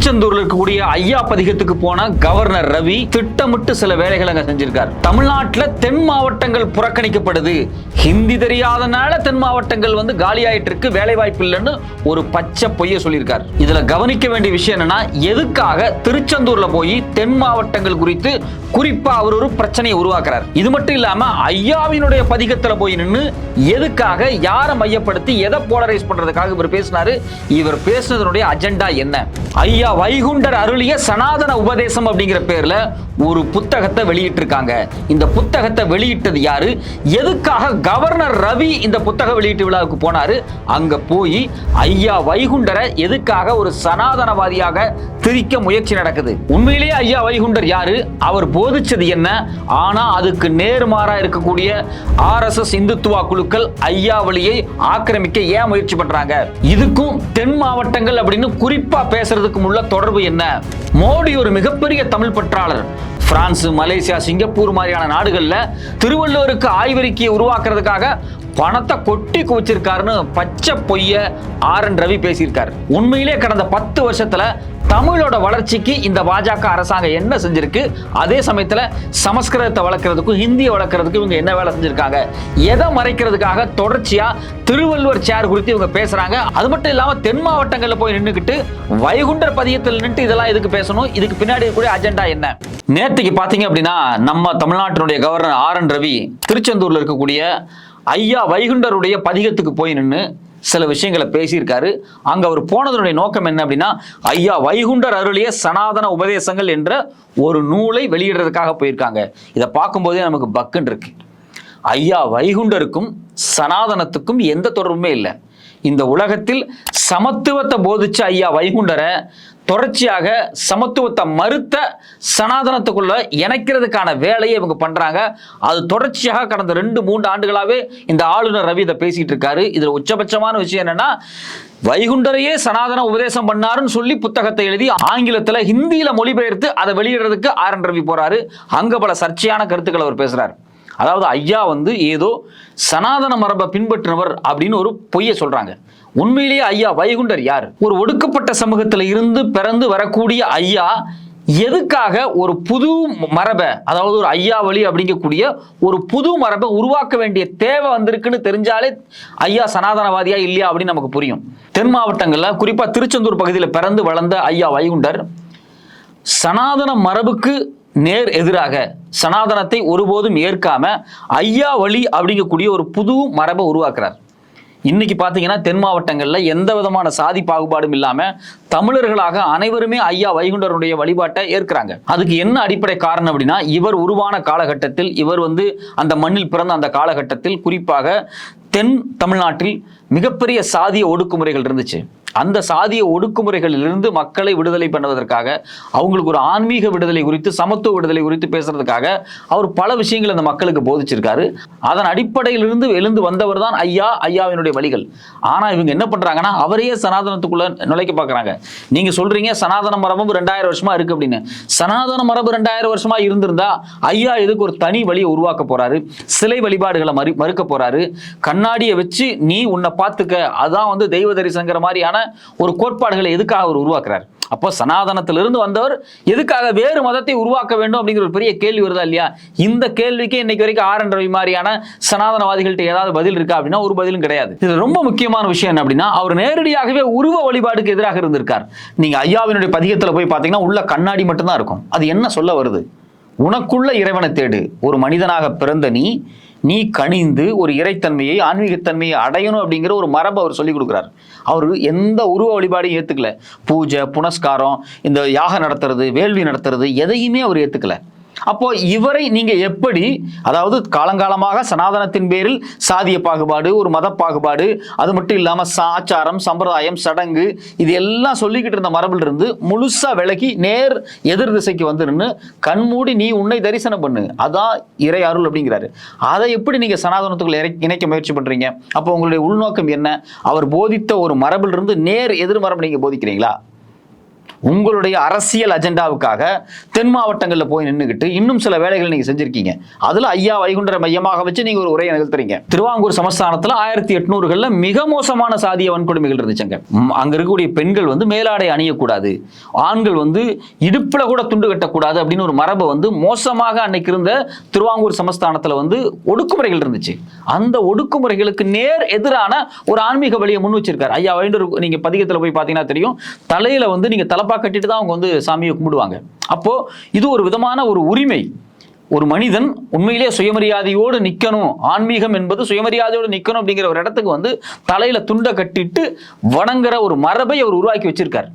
திருச்செந்தூர்ல இருக்கக்கூடிய ஐயா பதிகத்துக்கு போன கவர்னர் ரவி திட்டமிட்டு சில வேலைகளை அங்க செஞ்சிருக்கார். தமிழ்நாட்டுல தென் மாவட்டங்கள் புறக்கணிக்கப்படுது. ஹிந்தி தெரியாதனால தென் மாவட்டங்கள் வந்து காலியாயிட்டு இருக்கு. வேலை வாய்ப்பு இல்லைன்னு ஒரு பச்சை பொய்ய சொல்லியிருக்கார். இதுல கவனிக்க வேண்டிய விஷயம் என்னன்னா எதுக்காக திருச்செந்தூர்ல போய் தென் மாவட்டங்கள் குறித்து குறிப்பா அவர் ஒரு பிரச்சனையை உருவாக்குறார். இது மட்டும் இல்லாம ஐயாவினுடைய பதிகத்துல போய் நின்னு எதுக்காக யாரை மையப்படுத்தி எதை போலரைஸ் பண்றதுக்காக இவர் பேசினாரு? இவர் பேசுனதனுடைய அஜெண்டா என்ன? ஐயா வைகுண்டர் அருளிய சனாதன உபதேசம் அப்படிங்கிற பேர்ல ஒரு புத்தகத்தை வெளியிட்டிருக்காங்க. இந்த புத்தகத்தை வெளியிட்டது யாரு? எதுக்காக கவர்னர் ரவி இந்த புத்தக வெளியீட்டு விழாவுக்கு போனாரு? அங்க போய் ஐயா வைகுண்டரை எதுக்காக ஒரு சனாதனவாதியாக திரிக்க முயற்சி நடக்குது? உண்மையிலேயே ஐயா வைகுண்டர் யாரு? அவர் போதிச்சது என்ன? ஆனா அதுக்கு நேர்மாறா இருக்கக்கூடிய ஆர் எஸ் எஸ் இந்துத்துவா குழுக்கள் ஐயா வழியை ஆக்கிரமிக்க ஏன் முயற்சி பண்றாங்க? இதுக்கும் தென் மாவட்டங்கள் அப்படின்னு குறிப்பா பேசுறதுக்கு முள்ள உள்ள தொடர்பு என்ன? மோடி ஒரு மிகப்பெரிய தமிழ் பற்றாளர். பிரான்ஸ் மலேசியா சிங்கப்பூர் மாதிரியான நாடுகளில் திருவள்ளுவருக்கு ஆய்வறிக்கையை உருவாக்குறதுக்காக பணத்தை கொட்டி குவிச்சிருக்காருன்னு பச்சை பொய்ய ஆர் என் ரவி பேசியிருக்காரு. உண்மையிலே கடந்த பத்து வருஷத்துல தமிழோட வளர்ச்சிக்கு இந்த பாஜக அரசாங்கம் என்ன செஞ்சிருக்கு? அதே சமயத்துல சமஸ்கிருதத்தை வளர்க்கறதுக்கும் ஹிந்தியை வளர்க்கறதுக்கும் இவங்க என்ன வேலை செஞ்சிருக்காங்க? எதை மறைக்கிறதுக்காக தொடர்ச்சியா திருவள்ளுவர் சேர் குறித்து இவங்க பேசுறாங்க. அது மட்டும் இல்லாம தென் மாவட்டங்கள்ல போய் நின்றுக்கிட்டு வைகுண்டர் பதியத்தில் நின்று இதெல்லாம் இதுக்கு பேசணும்? இதுக்கு பின்னாடி இருக்கக்கூடிய அஜெண்டா என்ன? நேற்றுக்கு பார்த்தீங்க அப்படின்னா நம்ம தமிழ்நாட்டினுடைய கவர்னர் ஆர் என் ரவி திருச்செந்தூரில் இருக்கக்கூடிய ஐயா வைகுண்டருடைய பதிகத்துக்கு போய் நின்று சில விஷயங்களை பேசியிருக்காரு. அங்க அவர் போனதனுடைய நோக்கம் என்ன அப்படின்னா ஐயா வைகுண்டர் அருளிய சனாதன உபதேசங்கள் என்ற ஒரு நூலை வெளியிடுறதுக்காக போயிருக்காங்க. இதை பார்க்கும்போதே நமக்கு பக்குன்னு இருக்கு. ஐயா வைகுண்டருக்கும் சனாதனத்துக்கும் எந்த தொடர்புமே இல்லை. இந்த உலகத்தில் சமத்துவத்தை போதிச்ச ஐயா வைகுண்டரை தொடர்ச்சியாக சமத்துவத்தை மறுத்த சனாதனத்துக்குள்ள இணைக்கிறதுக்கான வேலையை இவங்க பண்றாங்க. அது தொடர்ச்சியாக கடந்த ரெண்டு மூன்று ஆண்டுகளாவே இந்த ஆளுநர் ரவி இதை பேசிட்டு இருக்காரு. இதுல உச்சபட்சமான விஷயம் என்னன்னா வைகுண்டரையே சனாதன உபதேசம் பண்ணாருன்னு சொல்லி புத்தகத்தை எழுதி ஆங்கிலத்துல ஹிந்தியில மொழிபெயர்த்து அதை வெளியிடுறதுக்கு ஆர் என் ரவி போறாரு. அங்க பல சர்ச்சையான கருத்துக்களை அவர் பேசுறாரு. அதாவது ஐயா வந்து ஏதோ சனாதன மரபை பின்பற்றினவர் அப்படின்னு ஒரு பொய்யை சொல்றாங்க. உண்மையிலேயே ஐயா வைகுண்டர் யார்? ஒரு ஒடுக்கப்பட்ட சமூகத்தில் இருந்து பிறந்து வரக்கூடிய ஐயா எதுக்காக ஒரு புது மரபை அதாவது ஒரு ஐயா வழி அப்படிங்கக்கூடிய ஒரு புது மரபை உருவாக்க வேண்டிய தேவை வந்திருக்குன்னு தெரிஞ்சாலே ஐயா சனாதனவாதியா இல்லையா அப்படின்னு நமக்கு புரியும். தென் மாவட்டங்களில் குறிப்பாக திருச்செந்தூர் பகுதியில் பிறந்து வளர்ந்த ஐயா வைகுண்டர் சனாதன மரபுக்கு நேர் எதிராக சனாதனத்தை ஒருபோதும் ஏற்காம ஐயா வழி அப்படிங்கக்கூடிய ஒரு புது மரபை உருவாக்குறார். இன்னைக்கு பார்த்தீங்கன்னா தென் மாவட்டங்களில் எந்த விதமான சாதி பாகுபாடும் இல்லாமல் தமிழர்களாக அனைவருமே ஐயா வைகுண்டருடைய வழிபாட்டை ஏற்கிறாங்க. அதுக்கு என்ன அடிப்படை காரணம் அப்படின்னா இவர் உருவான காலகட்டத்தில் இவர் வந்து அந்த மண்ணில் பிறந்த அந்த காலகட்டத்தில் குறிப்பாக தென் தமிழ்நாட்டில் மிகப்பெரிய சாதிய ஒடுக்குமுறைகள் இருந்துச்சு. அந்த சாதிய ஒடுக்குமுறைகளிலிருந்து மக்களை விடுதலை பண்ணுவதற்காக அவங்களுக்கு ஒரு ஆன்மீக விடுதலை குறித்து சமத்துவ விடுதலை குறித்து பேசுறதுக்காக அவர் பல விஷயங்களை அந்த மக்களுக்கு போதிச்சிருக்காரு. அதன் அடிப்படையிலிருந்து எழுந்து வந்தவர் தான் ஐயா ஐயாவினுடைய வழிகள். ஆனா இவங்க என்ன பண்றாங்கன்னா அவரையே சனாதனத்துக்குள்ள நுழைக்க பார்க்குறாங்க நீங்க சொல்றீங்க சனாதன மரபும் ரெண்டாயிரம் வருஷமா இருக்கு அப்படின்னு. சனாதன மரபு ரெண்டாயிரம் வருஷமா இருந்திருந்தா ஐயா எதுக்கு ஒரு தனி வழியை உருவாக்க போறாரு. சிலை வழிபாடுகளை மறு மறுக்க போறாரு. கண்ணாடியை வச்சு நீ உன்னை பார்த்துக்க. அதான் வந்து தெய்வ தரிசனங்கிற மாதிரியான ஒரு கோட்பாடுகளை எதுக்காக அவர் உருவாக்குறாரு? அப்போ சனாதனத்திலிருந்து வந்தவர் எதுக்காக வேறு மதத்தை உருவாக்க வேண்டும் அப்படிங்கிற ஒரு பெரிய கேள்வி வருதா இல்லையா? இந்த கேள்விக்கு இன்னைக்கு வரைக்கும் ஆர் என் ரவி மாதிரியான சனாதனவாதிகள்கிட்ட ஏதாவது பதில் இருக்கா அப்படின்னா ஒரு பதிலும் கிடையாது. இது ரொம்ப முக்கியமான விஷயம் என்ன அப்படின்னா அவர் நேரடியாகவே உருவ வழிபாடுக்கு எதிராக இருந்திருக்கார். நீங்க ஐயாவினுடைய பதிகத்தில் போய் பார்த்தீங்கன்னா உள்ள கண்ணாடி மட்டும்தான் இருக்கும். அது என்ன சொல்ல வருது? உனக்குள்ள இறைவனை தேடு. ஒரு மனிதனாக பிறந்த நீ நீ கணிந்து ஒரு இறைத்தன்மையை ஆன்மீகத்தன்மையை அடையணும் அப்படிங்கிற ஒரு மரபை அவர் சொல்லிக் கொடுக்குறாரு. அவர் எந்த உருவ வழிபாடையும் ஏற்றுக்கல பூஜை புனஸ்காரம் இந்த யாகம் நடத்துறது வேள்வி நடத்துறது எதையுமே அவர் ஏற்றுக்கல அப்போ இவரை நீங்க எப்படி அதாவது காலங்காலமாக சனாதனத்தின் பேரில் சாதிய பாகுபாடு ஒரு மத பாகுபாடு அது மட்டும் இல்லாம ஆச்சாரம் சம்பிரதாயம் சடங்கு இது எல்லாம் சொல்லிக்கிட்டு இருந்த மரபில் இருந்து முழுசா விலகி நேர் எதிர் திசைக்கு வந்து நின்று கண்மூடி நீ உன்னை தரிசனம் பண்ணு. அதான் இறை அருள் அப்படிங்கிறாரு. அதை எப்படி நீங்க சனாதனத்துக்குள்ள இணைக்க முயற்சி பண்றீங்க? அப்போ உங்களுடைய உள்நோக்கம் என்ன? அவர் போதித்த ஒரு மரபில் இருந்து நேர் எதிர் மரபு நீங்க போதிக்கிறீங்களா? உங்களுடைய அரசியல் அஜெண்டாவுக்காக தென் மாவட்டங்களில் போய் நின்றுக்கிட்டு இன்னும் சில வேலைகள் நீங்கள் செஞ்சுருக்கீங்க. அதில் ஐயா வைகுண்டர மையமாக வச்சு நீங்கள் ஒரு உரையை நிகழ்த்துறீங்க. திருவாங்கூர் சமஸ்தானத்துல ஆயிரத்தி எட்நூறுகளில் மிக மோசமான சாதிய வன்கொடுமைகள் இருந்துச்சுங்க. அங்கே அங்க இருக்கக்கூடிய பெண்கள் வந்து மேலாடை அணியக்கூடாது. ஆண்கள் வந்து இடுப்பில் கூட துண்டு கட்டக்கூடாது அப்படின்னு ஒரு மரபு வந்து மோசமாக அன்னைக்கு இருந்த திருவாங்கூர் சமஸ்தானத்துல வந்து ஒடுக்குமுறைகள் இருந்துச்சு. அந்த ஒடுக்குமுறைகளுக்கு நேர் எதிரான ஒரு ஆன்மீக வழியை முன் வச்சிருக்காரு. ஐயா வைண்டர் நீங்க பதிகத்துல போய் பார்த்தீங்கன்னா தெரியும். தலையில் வந்து நீங்க தலப்பா கட்டிட்டு தான் அவங்க வந்து சாமியை கும்பிடுவாங்க. அப்போ இது ஒரு விதமான ஒரு உரிமை. ஒரு மனிதன் உண்மையிலேயே சுயமரியாதையோடு நிற்கணும் ஆன்மீகம் என்பது சுயமரியாதையோடு நிற்கணும் அப்படிங்கிற ஒரு இடத்துக்கு வந்து தலையில துண்டை கட்டிட்டு வணங்குற ஒரு மரபை அவர் உருவாக்கி வச்சிருக்கார்.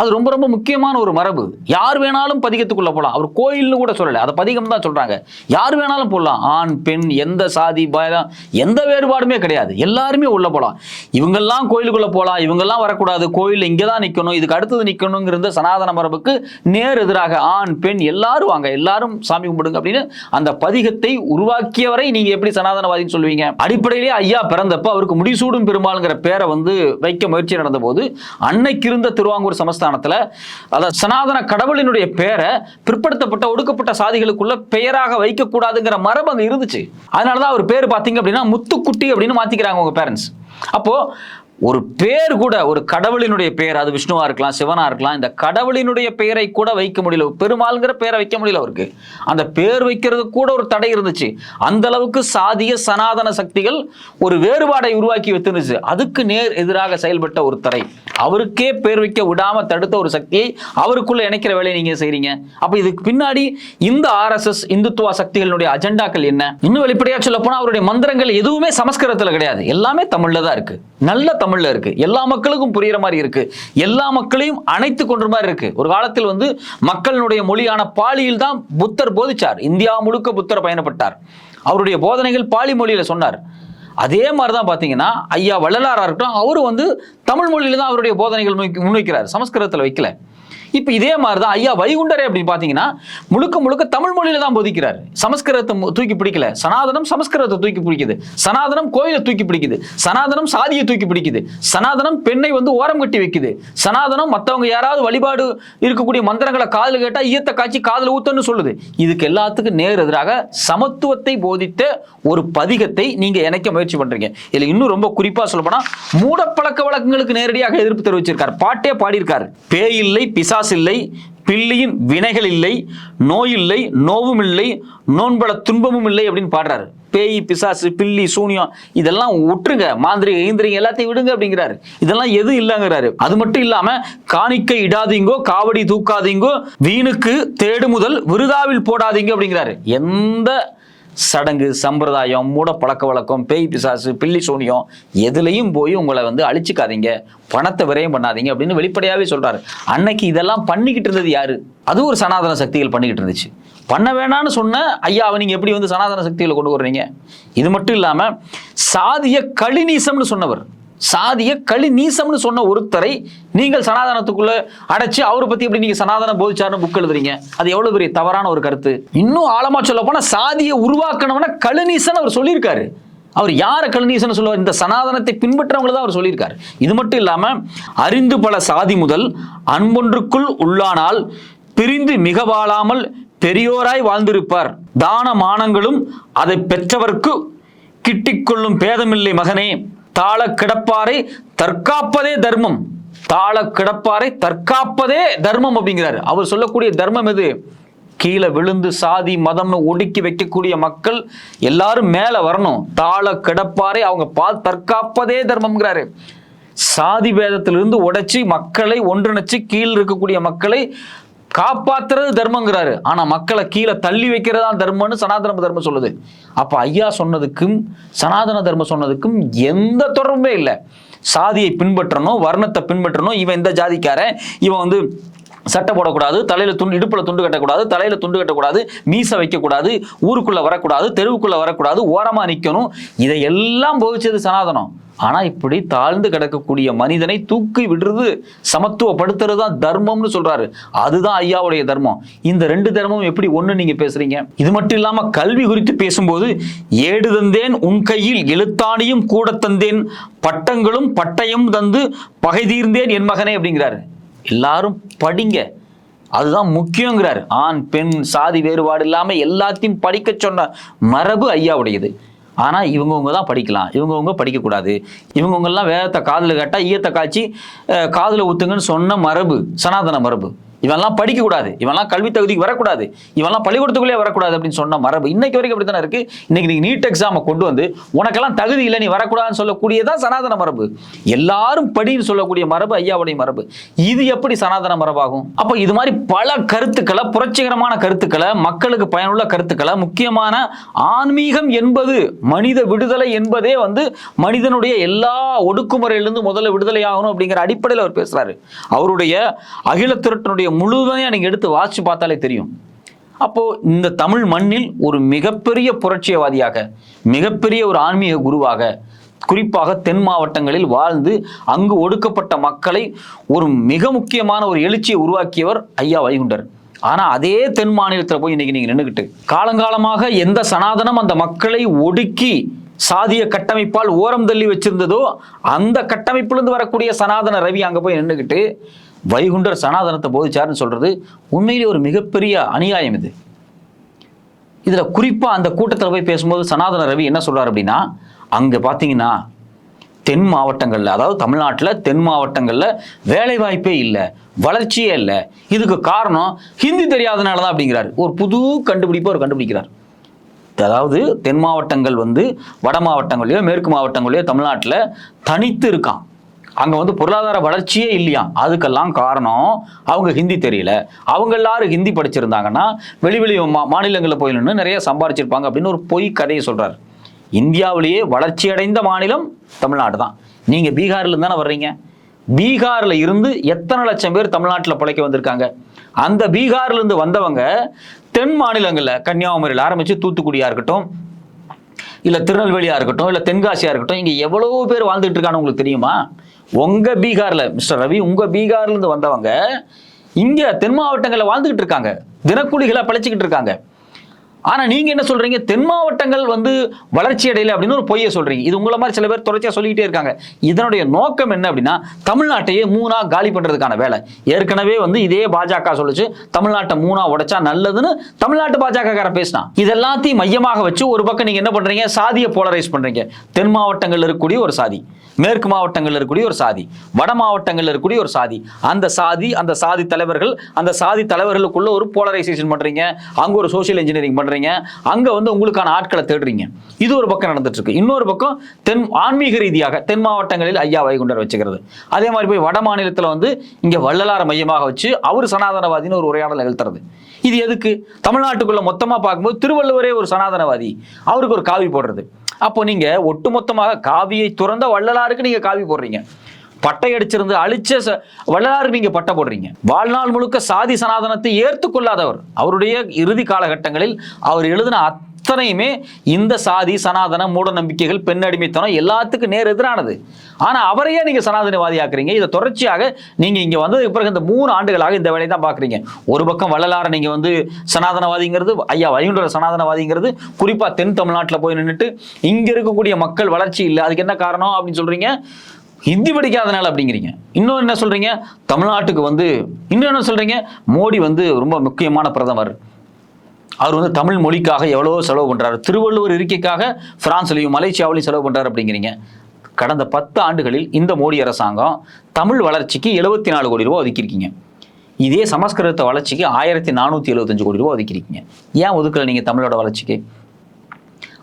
அது ரொம்ப ரொம்ப முக்கியமான ஒரு மரபு. யார் வேணாலும் பதிகத்துக்குள்ள போகலாம் அவர் கோயில்னு கூட சொல்லலை. அதை பதிகம் தான் சொல்றாங்க. யார் வேணாலும் போடலாம் ஆண் பெண் எந்த சாதி பயம் எந்த வேறுபாடுமே கிடையாது. எல்லாருமே உள்ள போகலாம் இவங்கெல்லாம் கோயிலுக்குள்ள போகலாம் இவங்கெல்லாம் வரக்கூடாது. கோயில் இங்கே தான் நிற்கணும் இதுக்கு அடுத்தது நிற்கணுங்கிறத சனாதன மரபுக்கு நேர் எதிராக ஆண் பெண் எல்லாரும் வாங்க. எல்லாரும் சாமி கும்பிடுங்க அப்படின்னு அந்த பதிகத்தை உருவாக்கியவரை நீங்க எப்படி சனாதனவாதின்னு சொல்லுவீங்க? அடிப்படையிலேயே ஐயா பிறந்தப்ப அவருக்கு முடிசூடும் பெருமாள்ங்கிற பேரை வந்து வைக்க முயற்சி நடந்த போது அன்னைக்கு இருந்த திருவாங்கூர் சமஸ்தானத்தில் அதாவது சனாதன கடவுளினுடைய பேரை பிற்படுத்தப்பட்ட ஒடுக்கப்பட்ட சாதிகளுக்குள்ள பெயராக வைக்கக்கூடாதுங்கிற மரபு அங்கே இருந்துச்சு. அதனால தான் அவர் பேர் பார்த்தீங்க அப்படின்னா முத்துக்குட்டி அப்படின்னு மாற்றிக்கிறாங்க உங்கள் பேரண்ட்ஸ் அப்போது ஒரு பேர் கூட ஒரு கடவுளினுடைய பெயர் அது விஷ்ணுவா இருக்கலாம் சிவனா இருக்கலாம் இந்த கடவுளினுடைய பெயரை கூட வைக்க முடியல. பெருமாள்ங்கிற பெயரை வைக்க முடியல அவருக்கு. அந்த பேர் வைக்கிறது கூட ஒரு தடை இருந்துச்சு. அந்த அளவுக்கு சாதிய சனாதன சக்திகள் ஒரு வேறுபாடை உருவாக்கி வைத்திருந்துச்சு. அதுக்கு நேர் எதிராக செயல்பட்ட ஒரு தடை. அவருக்கே பேர் வைக்க விடாம தடுத்த ஒரு சக்தியை அவருக்குள்ள இணைக்கிற வேலையை நீங்க செய்றீங்க. அப்ப இதுக்கு பின்னாடி இந்த ஆர்எஸ்எஸ் இந்துத்துவ சக்திகளுடைய அஜெண்டாக்கள் என்ன? இன்னும் வெளிப்படையா சொல்ல போனா அவருடைய மந்திரங்கள் எதுவுமே சமஸ்கிருதத்துல கிடையாது. எல்லாமே தமிழ்ல தான் இருக்கு. நல்ல தமிழ்ல இருக்கு. எல்லா மக்களுக்கும் புரியுற மாதிரி இருக்கு. எல்லா மக்களையும் அணைத்து கொன்ற மாதிரி இருக்கு. ஒரு காலத்தில் வந்து மக்களுடைய மொழியான பாலியில் தான் புத்தர் போதிச்சார். இந்தியா முழுக்க புத்தர் பயணப்பட்டார். அவருடைய போதனைகள் பாலி மொழியில சொன்னார். அதே மாதிரி தான் பார்த்தீங்கன்னா ஐயா வள்ளலாராக இருக்கட்டும் அவரும் வந்து தமிழ் மொழியில தான் அவருடைய போதனைகள் முன்வைக்கிறார் சமஸ்கிருதத்தில் வைக்கல. இப்போ இதே மாதிரி தான் ஐயா வைகுண்டரே அப்படின்னு பார்த்தீங்கன்னா முழுக்க முழுக்க தமிழ் மொழியில தான் போதிக்கிறார். சமஸ்கிருதத்தை தூக்கி பிடிக்கல. சனாதனம் சமஸ்கிருதத்தை தூக்கி பிடிக்குது. சனாதனம் கோயிலை தூக்கி பிடிக்குது. சனாதனம் சாதியை தூக்கி பிடிக்குது. சனாதனம் பெண்ணை வந்து ஓரம் கட்டி வைக்குது. சனாதனம் மற்றவங்க யாராவது வழிபாடு இருக்கக்கூடிய மந்திரங்களை காதில் கேட்டால் ஈயத்த காட்சி காதில் ஊத்தன்னு சொல்லுது. இதுக்கு எல்லாத்துக்கும் நேர் எதிராக சமத்துவத்தை போதித்த ஒரு பதிகத்தை நீங்க இணைக்க முயற்சி பண்றீங்க. இதுல இன்னும் ரொம்ப குறிப்பா சொல்ல போனா மூடப்பழக்க வழக்கங்களுக்கு நேரடியாக எதிர்ப்பு தெரிவிச்சிருக்கார். பாட்டே பாடியிருக்காரு. பேயில்லை பிசா பிசாஸ் இல்லை பில்லியின் வினைகள் இல்லை நோய் இல்லை நோவும் இல்லை நோன்பட துன்பமும் இல்லை அப்படின்னு பாடுறாரு. பேய் பிசாசு பில்லி சூனியம் இதெல்லாம் விட்டுருங்க மாந்திரிக ஈந்திரிங்க எல்லாத்தையும் விடுங்க அப்படிங்கிறாரு. இதெல்லாம் எதுவும் இல்லைங்கிறாரு. அது மட்டும் இல்லாம காணிக்கை இடாதீங்கோ காவடி தூக்காதீங்கோ வீணுக்கு தேடு முதல் விருதாவில் போடாதீங்க அப்படிங்கிறாரு. எந்த சடங்கு சம்பிரதாயம் மூட பழக்க வழக்கம் பேய் பிசாசு பில்லி சோனியம் எதுலையும் போய் உங்களை வந்து அழிச்சிக்காதீங்க. பணத்தை விரையும் பண்ணாதீங்க அப்படின்னு வெளிப்படையாகவே சொல்கிறாரு அன்னைக்கு இதெல்லாம் பண்ணிக்கிட்டு இருந்தது யாரு? அது ஒரு சனாதன சக்திகள் பண்ணிக்கிட்டு இருந்துச்சு. பண்ண வேணாம்னு சொன்ன ஐயாவை நீங்கள் எப்படி வந்து சனாதன சக்திகளை கொண்டு வர்றீங்க இது மட்டும் இல்லாமல் சாதிய கழிநீசம்னு சொன்னவர். சாதிய களி நீசம்னு சொன்ன ஒருத்தரை நீங்கள் சனாதனத்துக்குள்ள அடைச்சு அவரை பத்தி எப்படி நீங்க சனாதன போதிச்சார்னு புக் எழுதுறீங்க? அது எவ்வளவு பெரிய தவறான ஒரு கருத்து. இன்னும் ஆழமா சொல்ல போனா சாதியை உருவாக்கணும்னா கழுநீசன் அவர் சொல்லியிருக்காரு. அவர் யார கழுநீசன் சொல்லுவார்? இந்த சனாதனத்தை பின்பற்றவங்களை தான் அவர் சொல்லியிருக்காரு. இது மட்டும் இல்லாம அறிந்து பல சாதி முதல் அன்பொன்றுக்குள் உள்ளானால் பிரிந்து மிக வாழாமல் பெரியோராய் வாழ்ந்திருப்பார். தான மானங்களும் அதை பெற்றவர்க்கு கிட்டிக்கொள்ளும் பேதமில்லை மகனே. தாழ கிடப்பாரை தற்காப்பதே தர்மம். தாழ கிடப்பாரை தற்காப்பதே தர்மம் அப்படிங்கிறாரு. அவர் சொல்லக்கூடிய தர்மம் எது? கீழே விழுந்து சாதி மதம்னு ஒடுக்கி வைக்கக்கூடிய மக்கள் எல்லாரும் மேலே வரணும். தாழ கிடப்பாரை அவங்க பா தற்காப்பதே தர்மம்ங்கிறாரு. சாதி பேதத்திலிருந்து உடைச்சி மக்களை ஒன்றிணைச்சு கீழ் இருக்கக்கூடிய மக்களை காப்பாத்துறது தர்மங்கிறாரு. ஆனா மக்களை கீழே தள்ளி வைக்கிறதா தர்மம்னு சனாதன தர்மம் சொல்லுது. அப்ப ஐயா சொன்னதுக்கும் சனாதன தர்மம் சொன்னதுக்கும் எந்த தொடர்புமே இல்லை. சாதியை பின்பற்றணும் வர்ணத்தை பின்பற்றணும் இவன் இந்த ஜாதிக்காரன் இவன் வந்து சட்டை போடக்கூடாது தலையில துண்டு இடுப்புல துண்டு கட்டக்கூடாது தலையில துண்டு கட்டக்கூடாது மீசை வைக்கக்கூடாது ஊருக்குள்ள வரக்கூடாது தெருவுக்குள்ள வரக்கூடாது ஓரமா நிக்கணும். இதையெல்லாம் போதிச்சது சனாதனம். ஆனா இப்படி தாழ்ந்து கிடக்கக்கூடிய மனிதனை தூக்கி விடுறது சமத்துவப்படுத்துறது தான் தர்மம்னு சொல்றாரு. அதுதான் ஐயாவுடைய தர்மம். இந்த ரெண்டு தர்மமும் எப்படி ஒன்று நீங்க பேசுறீங்க? இது மட்டும் இல்லாம கல்வி குறித்து பேசும்போது ஏடு தந்தேன் உன் கையில் எழுத்தாணியும் கூட தந்தேன் பட்டங்களும் பட்டயம் தந்து பகை தீர்ந்தேன் என் மகனே அப்படிங்கிறாரு. எல்லாரும் படிங்க. அதுதான் முக்கியங்கிறார். ஆண் பெண் சாதி வேறுபாடு இல்லாமல் எல்லாத்தையும் படிக்க சொன்ன மரபு ஐயாவுடையது. ஆனால் இவங்கவுங்க தான் படிக்கலாம். இவங்கவுங்க படிக்கக்கூடாது இவங்கவுங்கெல்லாம் வேதத்தை காதில் கேட்டால் ஈயத்தை காய்ச்சி காதில் ஊற்றுங்கன்னு ஊத்துங்கன்னு சொன்ன மரபு சனாதன மரபு. இவன்லாம் படிக்கக்கூடாது. இவன்லாம் கல்வி தகுதிக்கு வரக்கூடாது. இவன்லாம் பள்ளிக்கூடத்துக்குள்ளே வரக்கூடாது அப்படின்னு சொன்ன மரபு இன்னைக்கு வரைக்கும் அப்படி தானே இருக்குது இன்னைக்கு நீங்கள் நீட் எக்ஸாமை கொண்டு வந்து உனக்கெல்லாம் தகுதி இல்லை நீ வரக்கூடாதுன்னு சொல்லக்கூடியதான் சனாதன மரபு. எல்லாரும் படின்னு சொல்லக்கூடிய மரபு ஐயாவுடைய மரபு. இது எப்படி சனாதன மரபாகும்? அப்போ இது மாதிரி பல கருத்துக்களை புரட்சிகரமான கருத்துக்களை மக்களுக்கு பயனுள்ள கருத்துக்களை முக்கியமான ஆன்மீகம் என்பது மனித விடுதலை என்பதே வந்து மனிதனுடைய எல்லா ஒடுக்குமுறையிலிருந்து முதல்ல விடுதலை ஆகணும் அப்படிங்கிற அடிப்படையில் அவர் பேசுறாரு. அவருடைய அகில திருட்டனுடைய முழுவதையும் எனக்கு எடுத்து வாசிச்சு பார்த்தாலே தெரியும். அப்போ இந்த தமிழ் மண்ணில் ஒரு மிகப்பெரிய புரட்சியவாதியாக மிகப்பெரிய ஒரு ஆன்மீக குருவாக குறிப்பாக தென் மாவட்டங்களில் வாழ்ந்து அங்கு ஒடுக்கப்பட்ட மக்களை ஒரு மிக முக்கியமான ஒரு எழுச்சியை உருவாக்கியவர் ஐயா வைகுண்டர். ஆனா அதே தென் மாநிலத்தில் போய் இன்னைக்கு நீங்க நின்றுக்கிட்டு காலங்காலமாக எந்த சனாதனம் அந்த மக்களை ஒடுக்கி சாதிய கட்டமைப்பால் ஓரம் தள்ளி வச்சிருந்ததோ அந்த கட்டமைப்பிலிருந்து வரக்கூடிய சனாதன ரவி அங்க போய் நின்றுக்கிட்டு வைகுண்டர் சனாதனத்தை போதிச்சார்னு சொல்றது உண்மையிலே ஒரு மிகப்பெரிய அநியாயம் இது. இதில் குறிப்பாக அந்த கூட்டத்தில் போய் பேசும்போது சனாதன ரவி என்ன சொல்கிறார் அப்படின்னா அங்கே பார்த்தீங்கன்னா தென் மாவட்டங்களில் அதாவது தமிழ்நாட்டில் தென் மாவட்டங்களில் வேலை வாய்ப்பே இல்லை வளர்ச்சியே இல்லை. இதுக்கு காரணம் ஹிந்தி தெரியாதனால தான் அப்படிங்கிறாரு. ஒரு புது கண்டுபிடிப்பை அவர் கண்டுபிடிக்கிறார். அதாவது தென் மாவட்டங்கள் வந்து வட மாவட்டங்களையோ மேற்கு மாவட்டங்களையோ தமிழ்நாட்டில் தனித்து இருக்கான். அங்கே வந்து பொருளாதார வளர்ச்சியே இல்லையா? அதுக்கெல்லாம் காரணம் அவங்க ஹிந்தி தெரியல. அவங்க எல்லாரும் ஹிந்தி படிச்சிருந்தாங்கன்னா வெளி வெளி மா மாநிலங்களில் போய் நின்று நிறைய சம்பாரிச்சிருப்பாங்க அப்படின்னு ஒரு பொய் கதையை சொல்றாரு. இந்தியாவிலேயே வளர்ச்சி அடைந்த மாநிலம் தமிழ்நாடு தான். நீங்கள் பீகார்ல தானே வர்றீங்க. பீகார்ல இருந்து எத்தனை லட்சம் பேர் தமிழ்நாட்டில் பிழைக்க வந்திருக்காங்க? அந்த பீகார்ல இருந்து வந்தவங்க தென் மாநிலங்களில் கன்னியாகுமரியில் ஆரம்பிச்சு தூத்துக்குடியா இருக்கட்டும் இல்லை திருநெல்வேலியாக இருக்கட்டும் இல்லை தென்காசியாக இருக்கட்டும் இங்கே எவ்வளோ பேர் வாழ்ந்துட்டு இருக்கான்னு உங்களுக்கு தெரியுமா? உங்க பீகார்ல மிஸ்டர் ரவி உங்க பீகார்ல இருந்து வந்தவங்க இங்க தென் மாவட்டங்களில் வாழ்ந்துகிட்டு இருக்காங்க. தினக்கூலிகளா பழச்சிக்கிட்டு இருக்காங்க. ஆனா நீங்க என்ன சொல்றீங்க? தென் மாவட்டங்கள் வந்து வளர்ச்சி அடையல அப்படின்னு ஒரு பொய்யை சொல்றீங்க. இது உங்களை மாதிரி சில பேர் தொடர்ச்சியா சொல்லிக்கிட்டே இருக்காங்க. இதனுடைய நோக்கம் என்ன அப்படின்னா தமிழ்நாட்டையே மூணா காலி பண்றதுக்கான வேலை. ஏற்கனவே வந்து இதே பாஜக சொல்லிச்சு தமிழ்நாட்டை மூணா உடைச்சா நல்லதுன்னு தமிழ்நாட்டு பாஜக கார பேசினான். இது எல்லாத்தையும் மையமாக வச்சு ஒரு பக்கம் நீங்க என்ன பண்றீங்க? சாதியை போலரைஸ் பண்றீங்க. தென் மாவட்டங்கள்ல இருக்கக்கூடிய ஒரு சாதி மேற்கு மாவட்டங்கள்ல இருக்கக்கூடிய ஒரு சாதி வட மாவட்டங்கள்ல இருக்கக்கூடிய ஒரு சாதி. அந்த சாதி அந்த சாதி தலைவர்கள் அந்த சாதி தலைவர்களுக்குள்ள ஒரு போலரைசேஷன் பண்றீங்க. அங்க ஒரு சோஷியல் இன்ஜினியரிங் பண்றீங்க அங்க வந்து உங்களுக்கான ஆட்களை தேடுறீங்க. இது ஒரு பக்கம் நடந்துட்டு இருக்கு இன்னொரு பக்கம் தென் ஆன்மீக ரீதியாக தென் மாவட்டங்களில் ஐயா வைகுண்டர் வச்சுக்கிறது. அதே மாதிரி போய் வட மாநிலத்தில் வந்து இங்க வள்ளலார மையமாக வச்சு அவர் சனாதனவாதின்னு ஒரு உரையாடல் நிகழ்த்துறது. இது எதுக்கு? தமிழ்நாட்டுக்குள்ள மொத்தமா பார்க்கும்போது திருவள்ளுவரே ஒரு சனாதனவாதி. அவருக்கு ஒரு காவி போடுறது. அப்போ நீங்க ஒட்டுமொத்தமாக காவியை துறந்த வள்ளலாருக்கு நீங்க காவி போடுறீங்க. பட்டை அடிச்சிருந்து அழிச்ச ச- வள்ளலாருக்கு நீங்க பட்டை போடுறீங்க. வாழ்நாள் முழுக்க சாதி சனாதனத்தை ஏற்றுக்கொள்ளாதவர். அவருடைய இறுதி காலகட்டங்களில் அவர் எழுதின அத்தனையுமே இந்த சாதி சனாதன மூட நம்பிக்கைகள் பெண் அடிமைத்தனம் எல்லாத்துக்கும் நேர் எதிரானது. ஆனா அவரையே நீங்க சனாதனவாதி ஆக்குறீங்க இதை தொடர்ச்சியாக நீங்க இங்க வந்ததுக்கு பிறகு இந்த மூணு ஆண்டுகளாக இந்த வேலையை தான் பாக்குறீங்க. ஒரு பக்கம் வள்ளலார நீங்க வந்து சனாதனவாதிங்கிறது ஐயா வைகுண்டர சனாதனவாதிங்கிறது குறிப்பா தென் தமிழ்நாட்டில் போய் நின்றுட்டு இங்க இருக்கக்கூடிய மக்கள் வளர்ச்சி இல்லை. அதுக்கு என்ன காரணம் அப்படின்னு சொல்றீங்க? ஹிந்தி படிக்காதனால அப்படிங்கிறீங்க. இன்னும் என்ன சொல்றீங்க? தமிழ்நாட்டுக்கு வந்து இன்னும் என்ன சொல்றீங்க? மோடி வந்து ரொம்ப முக்கியமான பிரதமர். அவர் வந்து தமிழ் மொழிக்காக எவ்வளவோ செலவு பண்றாரு. திருவள்ளுவர் இருக்கைக்காக பிரான்ஸ்லையும் மலேசியாவிலையும் செலவு பண்றாரு அப்படிங்கிறீங்க. கடந்த பத்து ஆண்டுகளில் இந்த மோடி அரசாங்கம் தமிழ் வளர்ச்சிக்கு எழுபத்தி நாலு கோடி ரூபா ஒதுக்கியிருக்கீங்க. இதே சமஸ்கிருத வளர்ச்சிக்கு ஆயிரத்தி நானூற்றி எழுபத்தஞ்சு கோடி ரூபா ஒதுக்கியிருக்கீங்க. ஏன் ஒதுக்கல நீங்கள் தமிழோட வளர்ச்சிக்கு?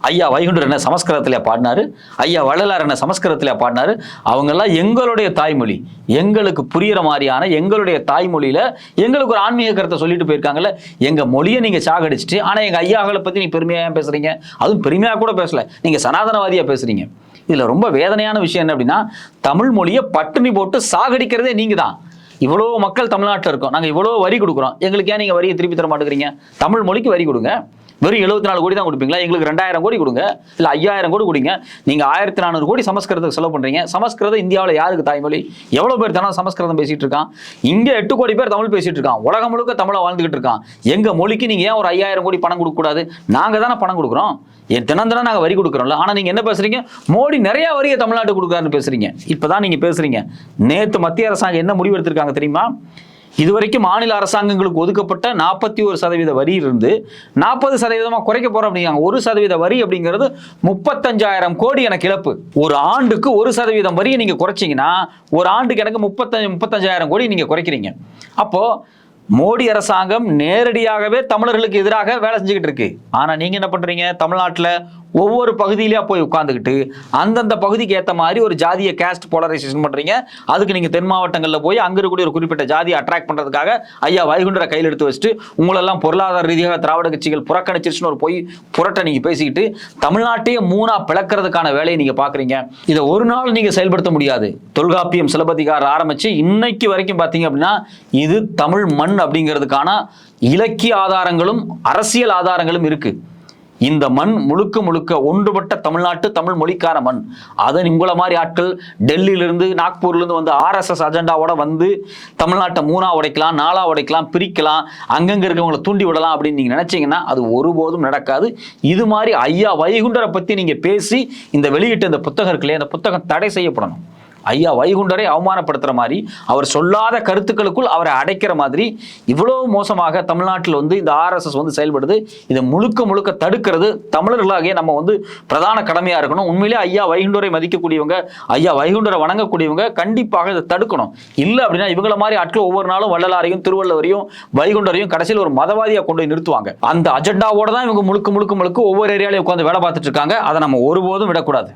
ஐயா வைகுண்டர் என்ன சமஸ்கிருதத்தில் பாடினாரு? ஐயா வள்ளலார் என்ன சமஸ்கிருதத்தில் பாடினாரு? அவங்கெல்லாம் எங்களுடைய தாய்மொழி. எங்களுக்கு புரிகிற மாதிரியான எங்களுடைய தாய்மொழியில் எங்களுக்கு ஒரு ஆன்மீக கருத்தை சொல்லிட்டு போயிருக்காங்கல்ல எங்கள் மொழியை நீங்கள் சாகடிச்சிட்டு ஆனால் எங்கள் ஐயாக்களை பற்றி நீ பெருமையாக ஏன் பேசுகிறீங்க அதுவும் பெருமையாக கூட பேசலை நீங்கள் சனாதனவாதியாக பேசுகிறீங்க இதில் ரொம்ப வேதனையான விஷயம் என்ன அப்படின்னா தமிழ் மொழியை பட்டினி போட்டு சாகடிக்கிறதே நீங்கள் தான் இவ்வளோ மக்கள் தமிழ்நாட்டில் இருக்கோம் நாங்கள் இவ்வளோ வரி கொடுக்குறோம். எங்களுக்கு ஏன் நீங்கள் வரியை திருப்பி தர மாட்டேங்கிறீங்க? தமிழ் மொழிக்கு வரி கொடுங்க. வெறும் எழுபத்தி நாலு கோடி தான் கொடுப்பீங்களா? எங்களுக்கு ரெண்டாயிரம் கோடி கொடுங்க. இல்லை ஐயாயிரம் கோடி கொடுங்க. நீங்கள் ஆயிரத்தி நானூறு கோடி சமஸ்கிருதத்துக்கு செலவு பண்ணுறீங்க சமஸ்கிருதம் இந்தியாவில் யாருக்கு தாய்மொழி? எவ்வளோ பேர் தானே சமஸ்கிருதம் பேசிட்டு இருக்கான்? இங்கே எட்டு கோடி பேர் தமிழ் பேசிட்டு இருக்கான். உலகம் முழுக்க தமிழை வாழ்ந்துகிட்டு இருக்கான். எங்கள் மொழிக்கு நீங்கள் ஏன் ஒரு ஐயாயிரம் கோடி பணம் கொடுக்கக்கூடாது நாங்கள் தானே பணம் கொடுக்குறோம். என் தினம் தினம் நாங்கள் வரி கொடுக்குறோம்ல. ஆனால் நீங்கள் என்ன பேசுறீங்க? மோடி நிறைய வரியை தமிழ்நாட்டுக்கு கொடுக்குறாருன்னு பேசுறீங்க. இப்போ தான் நீங்கள் பேசுறீங்க. நேற்று மத்திய அரசாங்கம் என்ன முடிவு எடுத்திருக்காங்க தெரியுமா? இதுவரைக்கும் மாநில அரசாங்கங்களுக்கு ஒதுக்கப்பட்ட நாற்பத்தி ஒரு சதவீத வரி இருந்து நாற்பது சதவீதமாக குறைக்க போகிறோம் அப்படிங்கிறாங்க. ஒரு சதவீத வரி அப்படிங்கிறது முப்பத்தஞ்சாயிரம் கோடி எனக்கு இழப்பு ஒரு ஆண்டுக்கு ஒரு சதவீதம் வரியை நீங்கள் குறைச்சிங்கன்னா ஒரு ஆண்டுக்கு எனக்கு முப்பத்தஞ்சு முப்பத்தஞ்சாயிரம் கோடி நீங்கள் குறைக்கிறீங்க. அப்போது மோடி அரசாங்கம் நேரடியாகவே தமிழர்களுக்கு எதிராக வேலை செஞ்சுக்கிட்டு இருக்கு. ஆனால் நீங்கள் என்ன பண்ணுறீங்க தமிழ்நாட்டில் ஒவ்வொரு பகுதியிலேயே போய் உட்காந்துக்கிட்டு அந்தந்த பகுதிக்கு ஏற்ற மாதிரி ஒரு ஜாதிய கேஸ்ட் போலரைசேஷன் பண்ணுறீங்க அதுக்கு நீங்கள் தென் மாவட்டங்களில் போய் அங்கே இருக்கக்கூடிய ஒரு குறிப்பிட்ட ஜாதியை அட்ராக்ட் பண்ணுறதுக்காக ஐயா வைகுண்டரை கையில் எடுத்து வச்சுட்டு உங்களெல்லாம் பொருளாதார ரீதியாக திராவிட கட்சிகள் புறக்கணிச்சிருச்சுன்னு ஒரு போய் புரட்ட நீங்கள் பேசிக்கிட்டு தமிழ்நாட்டையே மூணாக பிளக்கிறதுக்கான வேலையை நீங்கள் பார்க்குறீங்க இதை ஒரு நாள் நீங்கள் செயல்படுத்த முடியாது. தொல்காப்பியம் சிலப்பதிகாரம் ஆரம்பிச்சு இன்னைக்கு வரைக்கும் பார்த்தீங்க அப்படின்னா இது தமிழ் மண் அப்படிங்கிறதுக்கான இலக்கிய ஆதாரங்களும் அரசியல் ஆதாரங்களும் இருக்குது இந்த மண் முழுக்க முழுக்க ஒன்றுபட்ட தமிழ்நாட்டு தமிழ் மொழிக்கார மண். அதன் உங்களை மாதிரி ஆட்கள் டெல்லியிலிருந்து நாக்பூர்லேருந்து வந்து ஆர்எஸ்எஸ் அஜெண்டாவோட வந்து தமிழ்நாட்டை மூணா உடைக்கலாம் நாலா உடைக்கலாம் பிரிக்கலாம் அங்கங்கே இருக்கவங்களை தூண்டி விடலாம் அப்படின்னு நீங்கள் நினச்சிங்கன்னா அது ஒருபோதும் நடக்காது. இது மாதிரி ஐயா வைகுண்டரை பற்றி நீங்கள் பேசி இந்த வெளியிட்ட இந்த புத்தகம் இருக்குல்லையே அந்த புத்தகம் தடை செய்யப்படணும். ஐயா வைகுண்டரை அவமானப்படுத்துற மாதிரி அவர் சொல்லாத கருத்துக்களுக்குள் அவரை அடைக்கிற மாதிரி இவ்வளோ மோசமாக தமிழ்நாட்டில் வந்து இந்த ஆர்எஸ்எஸ் வந்து செயல்படுது. இதை முழுக்க முழுக்க தடுக்கிறது தமிழர்களாகிய நம்ம வந்து பிரதான கடமையாக இருக்கணும். உண்மையிலே ஐயா வைகுண்டரை மதிக்கக்கூடியவங்க ஐயா வைகுண்டரை வணங்கக்கூடியவங்க கண்டிப்பாக இதை தடுக்கணும். இல்லை அப்படின்னா இவங்கள மாதிரி ஆட்கள் ஒவ்வொரு நாளும் வள்ளலாரையும் திருவள்ளுவரையும் வைகுண்டரையும் கடைசியில் ஒரு மதவாதியாக கொண்டு போய் நிறுத்துவாங்க. அந்த அஜெண்டாவோட தான் இவங்க முழுக்க முழுக்க முழுக்க ஒவ்வொரு ஏரியாலையும் உட்காந்து வேலை பார்த்துட்டு இருக்காங்க. அதை நம்ம ஒருபோதும் விடக்கூடாது.